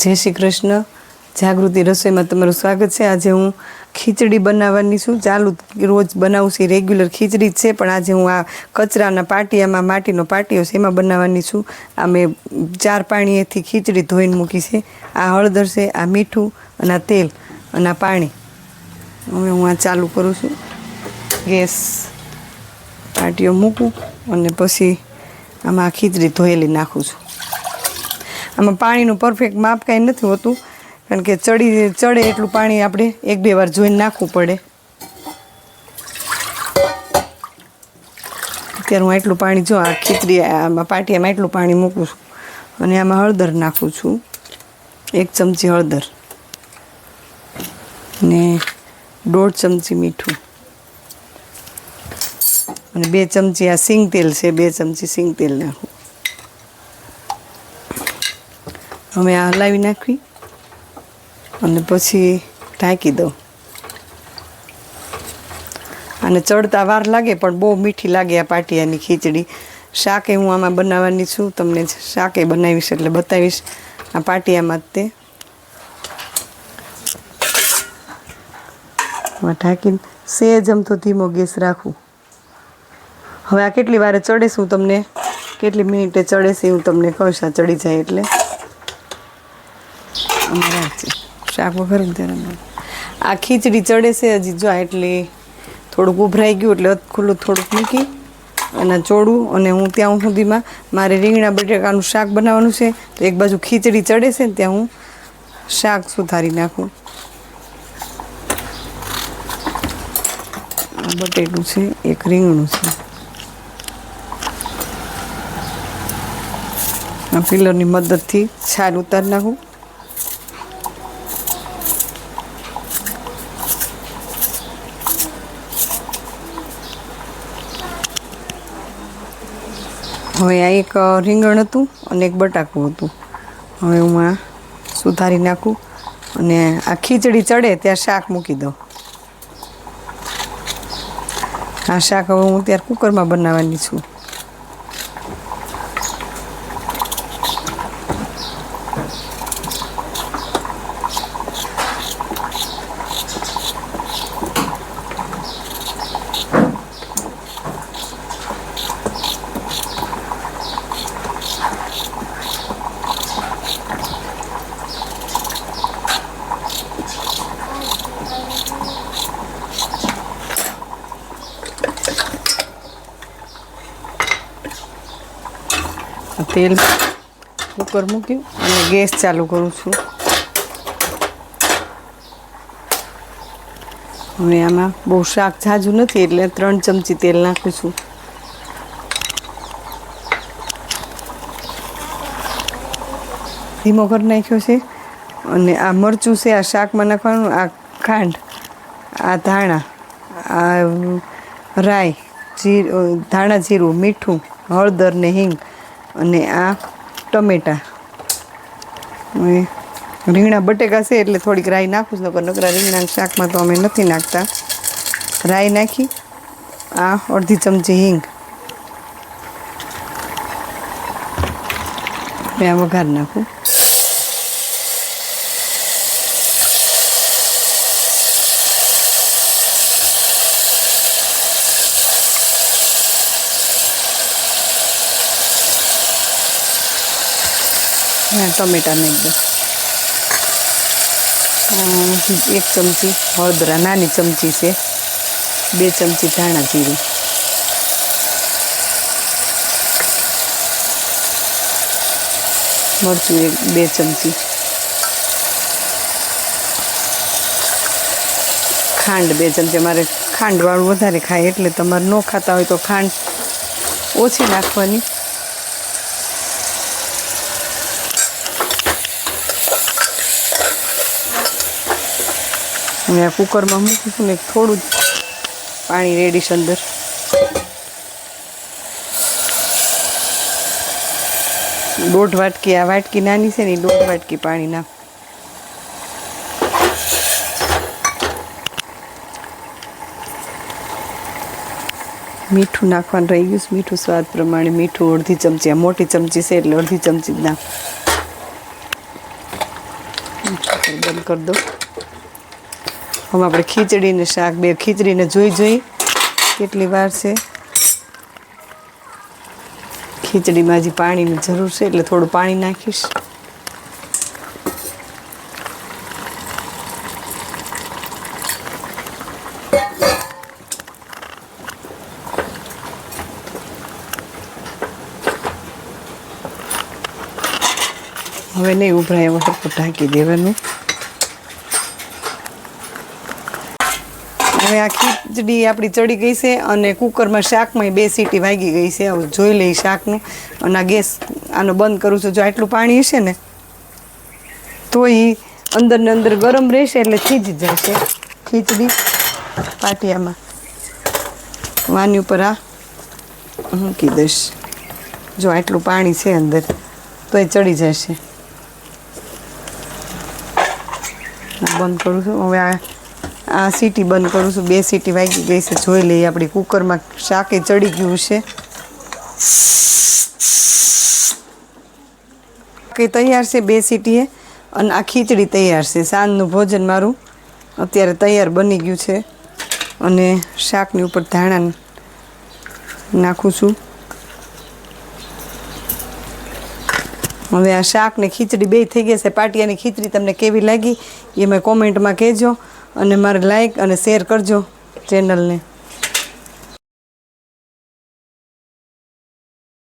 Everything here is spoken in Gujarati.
જય શ્રી કૃષ્ણ. જાગૃતિ રસોઈમાં તમારું સ્વાગત છે. આજે હું ખીચડી બનાવવાની છું. ચાલુ રોજ બનાવું છું. રેગ્યુલર ખીચડી જ છે, પણ આજે હું આ કચરાના પાટિયામાં, માટીનો પાટિયો છે, એમાં બનાવવાની છું. આ મેં ચાર પાણીએથી ખીચડી ધોઈને મૂકી છે. આ હળદર છે, આ મીઠું અને આ તેલ અને આ પાણી. હવે હું આ ચાલુ કરું છું. ગેસ પાટિયો મૂકું અને પછી આમાં ખીચડી ધોયેલી નાખું છું. આમાં પાણીનું પરફેક્ટ માપ કાંઈ નથી હોતું. કારણ કે ચડી, ચડે એટલું પાણી આપણે એક, બે વાર જોઈને નાખવું પડે. અત્યારે હું એટલું પાણી જો આ ખીચડી, આમાં પાટિયામાં એટલું પાણી મૂકું છું. અને આમાં હળદર નાખું છું. એક ચમચી હળદર. ને દોઢ ચમચી મીઠું. અને બે ચમચી આ સિંગ તેલ છે, બે ચમચી સિંગ તેલ નાખું. હવે આ હલાવી નાખવી અને પછી ઢાંકી દઉં. અને ચડતા વાર લાગે, પણ બહુ મીઠી લાગે આ પાટિયાની ખીચડી. શાકે હું આમાં બનાવવાની છું, તમને શાકે બનાવીશ એટલે બતાવીશ આ પાટિયામાં જ તે. આમાં ઢાંકીને સેજ તો ધીમો ગેસ રાખું. હવે આ કેટલી વારે ચડે હું તમને, કેટલી મિનિટે ચડે છે હું તમને કહીશ આ ચડી જાય એટલે. અમારા શાક વગર ત્યારે આ ખીચડી ચડે છે હજી. જો એટલે થોડુંક ઉભરાઈ ગયું એટલે ખુલ્લું થોડુંક મૂકી અને ચોડું અને હું ત્યાં સુધીમાં મારે રીંગણા બટેકાનું શાક બનાવવાનું છે. તો એક બાજુ ખીચડી ચડે છે ને ત્યાં હું શાક સુધારી નાખું. બટેટું છે, એક રીંગણું છે. આ પિલરની મદદથી છાલ ઉતારી નાખું. હવે આ એક રીંગણ હતું અને એક બટાકું હતું. હવે હું આ સુધારી નાખું અને આ ખીચડી ચડે ત્યાં શાક મૂકી દઉં. આ શાક હવે હું ત્યારે કુકરમાં બનાવવાની છું. તેલ કુકર મૂક્યું અને ગેસ ચાલુ કરું છું. હવે આમાં બહુ શાક ઝાઝું નથી એટલે ત્રણ ચમચી તેલ નાખું છું. ધીમો કરી નાખ્યો છે અને આ મરચું છે, આ શાકમાં નાખવાનું, આ ખાંડ, આ ધાણા, આ રાઈ, જીર, ધાણા, જીરું, મીઠું, હળદર ને હિંગ અને આ ટમેટા. રીંગણા બટેકા છે એટલે થોડીક રાઈ નાખું છું પણ નકરા રીંગણા શાકમાં તો અમે નથી નાખતા. રાઈ નાખી, આ અડધી ચમચી હિંગ. મેં વઘાર નાખું. હા ટમેટા દો એક ચમચી હળદરા, નાની ચમચી છે. બે ચમચી ધાણા જીરું. મરચું એક, બે ચમચી. ખાંડ બે ચમચી. મારે ખાંડવાળું વધારે ખાય, એટલે તમારે ન ખાતા હોય તો ખાંડ ઓછી નાખવાની. આ કુકરમાં મૂકીશું ને થોડું જ પાણી રેડીશ અંદર. દોઢ વાટકી, આ વાટકી નાની છે ને દોઢ વાટકી પાણી નાખ. મીઠું નાખવાનું રહી ગયું મીઠું સ્વાદ પ્રમાણે મીઠું અડધી ચમચી, આ મોટી ચમચી છે એટલે અડધી ચમચી જ નાખ. બંધ કરી દો હવે આપણે ખીચડીને શાક બે ખીચડીને જોઈ જોઈ કેટલી વાર છે. ખીચડીમાં હજી પાણીની જરૂર છે, એટલે થોડું પાણી નાખીશ. હવે નહીં ઉભરાય એમાં ઢાંકી દેવાનું. આ ખીચડી આપણી ચડી ગઈ છે અને કુકરમાં શાકમાં બે સીટી વાગી ગઈ છે. હવે જોઈ લઈ શાકનું. અને આ ગેસ આનો બંધ કરું છું. જો આટલું પાણી હશે ને તો એ અંદર ને અંદર ગરમ રહેશે એટલે થીજી જશે ખીચડી પાટિયામાં. વાની ઉપર આ મૂકી દઈશ. જો આટલું પાણી છે અંદર તો એ ચડી જશે. બંધ કરું છું. હવે આ આ સીટી બંધ કરું છું. બે સીટી વાગી ગઈ છે. જોઈ લઈએ આપણી કુકરમાં શાકે ચડી ગયું છે. કે તૈયાર છે બે સીટીએ અને આ ખીચડી તૈયાર છે. સાંજનું ભોજન મારું અત્યારે તૈયાર બની ગયું છે અને શાકની ઉપર ધાણા નાખું છું. હવે આ શાક ને ખીચડી બે થઈ ગયા છે. પાટિયાની ખીચડી તમને કેવી લાગી એ મેં કોમેન્ટમાં કહેજો. અને મારે લાઈક અને શેર કરજો ચેનલને